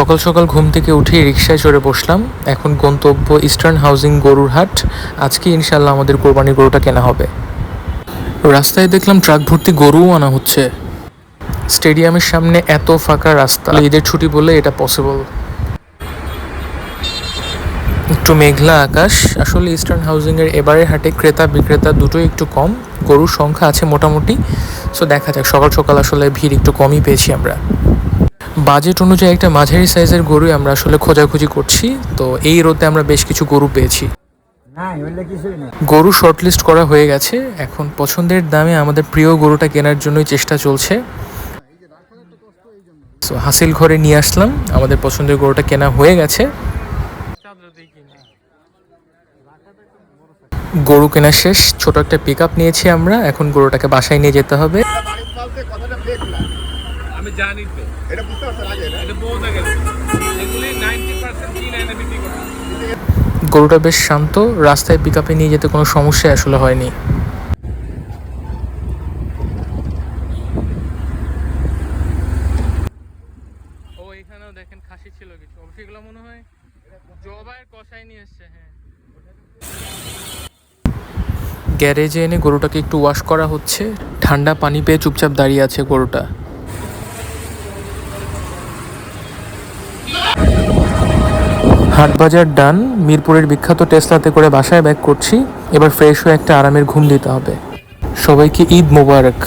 সকাল সকাল ঘুম থেকে উঠে রিক্সায় চড়ে বসলাম। এখন গন্তব্য ইস্টার্ন হাউজিং গরুর হাট আজকে ইনশাল্লাহ আমাদের কোরবানির গরুটা কেনা হবে। রাস্তায় দেখলাম ট্রাক ভর্তি গরুও আনা হচ্ছে। স্টেডিয়ামের সামনে এত ফাঁকা রাস্তা। ঈদের ছুটি বলে এটা পসিবল একটু মেঘলা আকাশ। আসলে ইস্টার্ন হাউজিংয়ের এবারের হাটে ক্রেতা, বিক্রেতা দুটোই একটু কম। গরুর সংখ্যা আছে মোটামুটি। সো দেখা যাক, সকাল সকাল আসলে ভিড় একটু কমই পেয়েছি আমরা। বাজেট অনুযায়ী একটা মাঝারি সাইজের গরুই আমরা আসলে খোঁজাখুঁজি করছি। তো এই রোদে আমরা বেশ কিছু গরু পেয়েছি। গরু শর্টলিস্ট করা হয়ে গেছে। এখন পছন্দের দামে আমাদের প্রিয় গরুটা কেনার জন্যই চেষ্টা চলছে। সো হাসিল ঘরে নিয়ে আসলাম। আমাদের পছন্দের গরুটা কেনা হয়ে গেছে। গরু কেনা শেষ। ছোট একটা পিক আপ নিয়েছি আমরা। এখন গরুটাকে বাসায় নিয়ে যেতে হবে। আমি জানি তো। এটা বুঝতে পারছেন আগে না? এটা বোঝা গেছে এগুলি নাইনটি পার্সেন্ট কিনে এনে বিক্রি করে? গরুটা বেশ শান্ত রাস্তায় পিক আপে নিয়ে যেতে কোনো সমস্যাই আসলে হয়নি। ও এখানেও দেখেন খাসি ছিল কিছু। অবশ্যই এগুলো মনে হয় জবাইয়ের কষাই নিয়ে এসছে হ্যাঁ। গ্যারেজে এনে গরুটাকে একটু ওয়াশ করা হচ্ছে। ঠান্ডা পানি পেয়ে চুপচাপ দাঁড়িয়ে আছে গরুটা। হাটবাজার ডান, মিরপুরের বিখ্যাত টেসলাতে করে বাসায় ব্যাক করছি, এবার ফ্রেশ হয়ে একটা আরামের ঘুম দিতে হবে। সবাইকে ঈদ মোবারক।